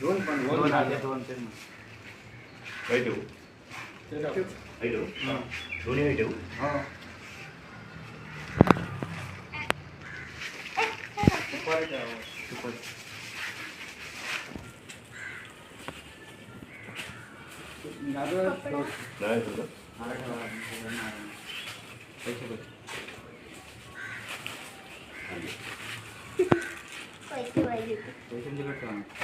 दोन पण दोन आले दोन ते काय ठेवू काय ठेवू दोन्ही काय ठेवू हो सुपारी ठेवा सुपारी दादू दोन. नाही तुझं मला ठेवा पैसे पैसे पैसे तुझ्याकडे ठेवा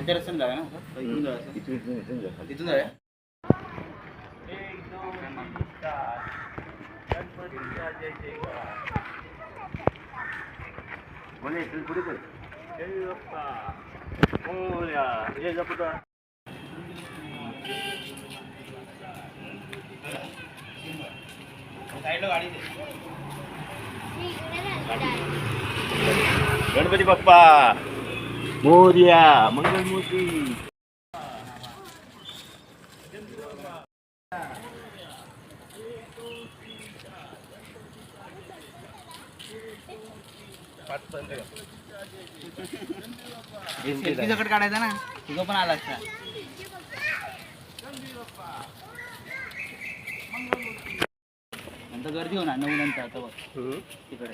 काही पटकनच नाही लावलं खालच्या रस्त्याने जाऊया ना असं? इथून जाऊया असं? इथून इथून इथून जा खाली. तिथून जाऊया एक दोन तीन चार गणपतीचा जय जयकार बोले इथून पुढे बोल जय बाप्पा मोरया जय जपुटा साईडला गाडी दे गणपती बाप्पा मोर्या मंगलमूर्ती सकट काढायचा ना तुझं पण आला असता. नंतर गर्दी होणार नऊ नंतर आता बघ. तिकडे.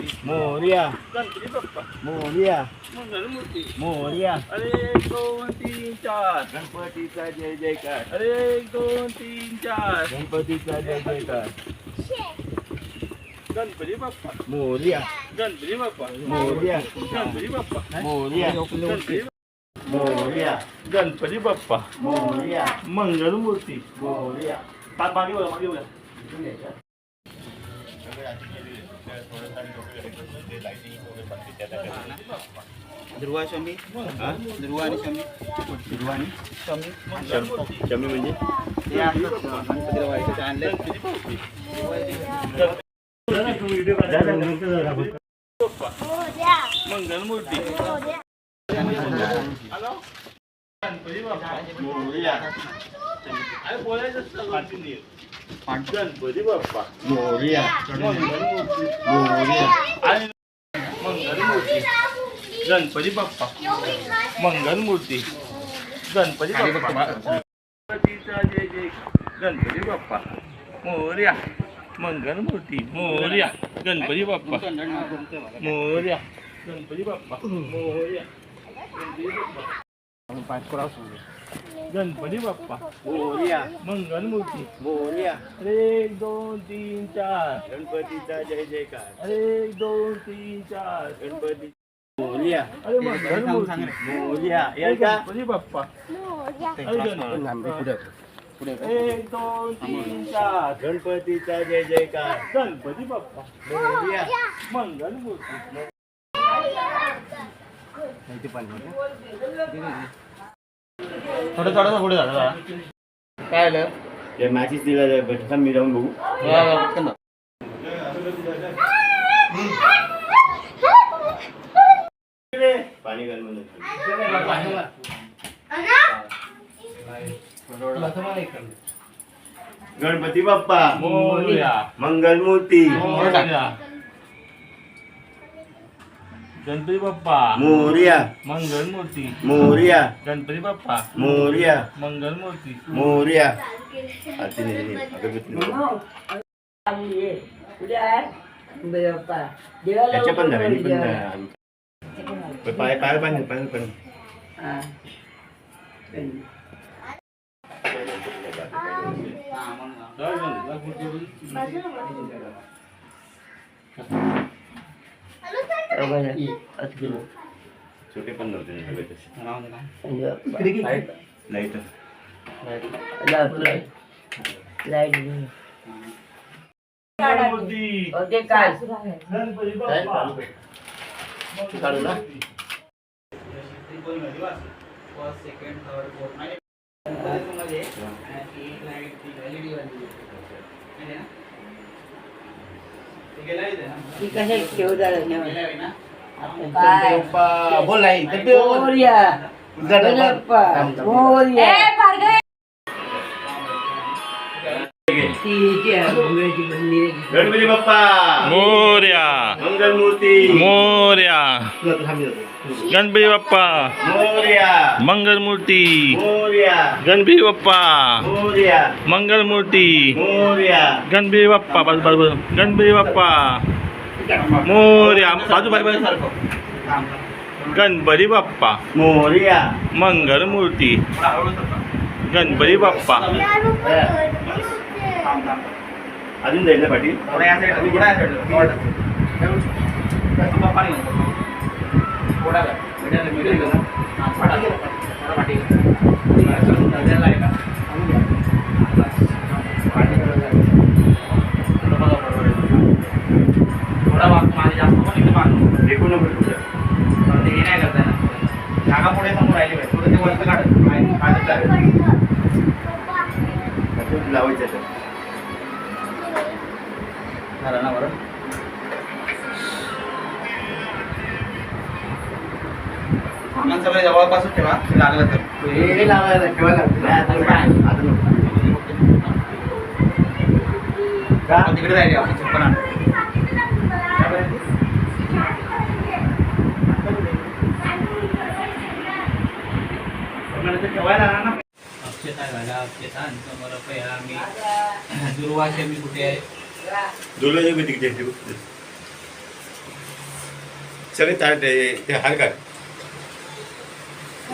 મોરિયા મોરિયા મોરિયા અરે ગોવતી ચાર. ગણપતિ કા જય જયકાર. અરે ગોવતી ચાર. ગણપતિ કા જય જયકાર. ગણપતિ બાપા. મોરિયા ગણપતિ બાપા. મોરિયા ગણપતિ બાપા. મોરિયા મોરિયા ગણપતિ બાપા. મોરિયા મંગલ મૂર્તિ મોરિયા પાક ભાગી બોલા ભાગી બોલા दुर्वा शमी? दुर्वा आणि शमी? दुर्वा आणि शमी. शमी म्हणजे? गणपती बाप्पा मोर्या अरे बोलायचं असतं continue. गणपती बाप्पा मोर्या मंगलमूर्ती मोर्या आणि मंगलमूर्ती गणपती बाप्पा मंगलमूर्ती गणपती बाप्पा गणपतीचा जय जय गणपती बाप्पा मोर्या मंगलमूर्ती मोर्या गणपती बाप्पा मोर्या गणपती बाप्पा मोर्या गणपती बाप्पा गणपती बाप्पा. मोर्या. मंगलमूर्ती. मोर्या. अरे एक दोन तीन चार. गणपतीचा जय जयकार. अरे एक दोन तीन चार. गणपती. मोर्या. अरे मंगलमूर्ती. गणपती बाप्पा. अरे गणपती एक दोन तीन चार. गणपतीचा जय जयकार. गणपती बाप्पा. मोर्या. मंगलमूर्ती. थोडं थोडं पुढे झालं काय आलं? ते मॅचेस दिला जाय भेटता मी जाऊन बघू. पाणी घाल म्हणून गणपती बाप्पा. मोरया. मंगलमूर्ती. मोरया. गणपती बाप्पा मोर्या मंगलमूर्ती मोर्या गणपती बाप्पा मोर्या मंगलमूर्ती मोर्या आरती नाही, नाही, अगरबत्ती नाही. त्याच्या पण झाले पण नाही. अवगन है आज के लिए छोटे पण नव्हते ना सगळे तसे नाव दिला light light light light okay काय काय चालू ना फ़र्स्ट सेकंड थर्ड फोर्थ म्हणजे मध्ये ती लाईट ती एलईडी वाली आहे ना બોલાય गणपती बाप्पा. मोर्या. मंगलमूर्ती. मोर्या. गणपती बाप्पा. मोर्या. मंगलमूर्ती. मोर्या. गणपती बाप्पा. मोर्या. मंगलमूर्ती. मोर्या. गणपती बाप्पा. बाजू बाजू. गणपती बाप्पा. मोर्या. बाजू बाजू. गणपती बाप्पा. मोर्या. होता. गणपती बाप्पा. ಅದರಿಂದ ಎಲ್ಲ ಪಟ್ಟಿ ಕೊಡಲ್ಲ सामान सगळे जवळपासच ठेवा लागलं तर हे लावायला ठेवायला नको. आता नको. आपण तिकडे जायला आपली चप्पल आण. ठेवायला आणा ना. अक्षता घाला अक्षतां समर्पयामि दुर्वासे मी कुठे आहे दुर्लक्ष किती किती आहे ते? सगळे ताट ते हार काढ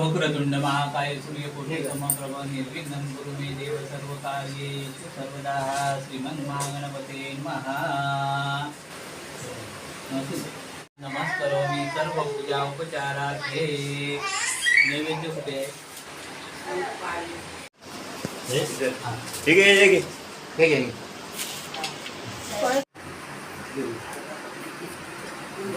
वक्रतुंड महाकाय सूर्यकोटि समप्रभ निर्विघ्नं कुरु मे देव सर्वकार्येषु सर्वदा नमस्करोमि उपचारार्थे नैवेद्य कुठे आहे? ठीक आहे ठीक आहे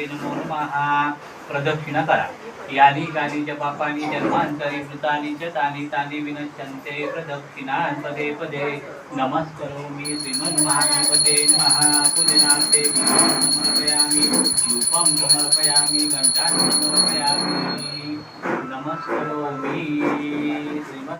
वरदमूर्तये नमो प्रदक्षिणा करा यानी कानी च जन्मांतरी मृतानी जतानी तानी तानि विनश्यन्ते प्रदक्षिणान् पदे पदे नमस्करोमि श्रीमन्महागणपते नमः. पूजनार्थे दीपं समर्पयामि धूपं समर्पयामि घण्टां समर्पयामि नमस्करोमि श्रीमन्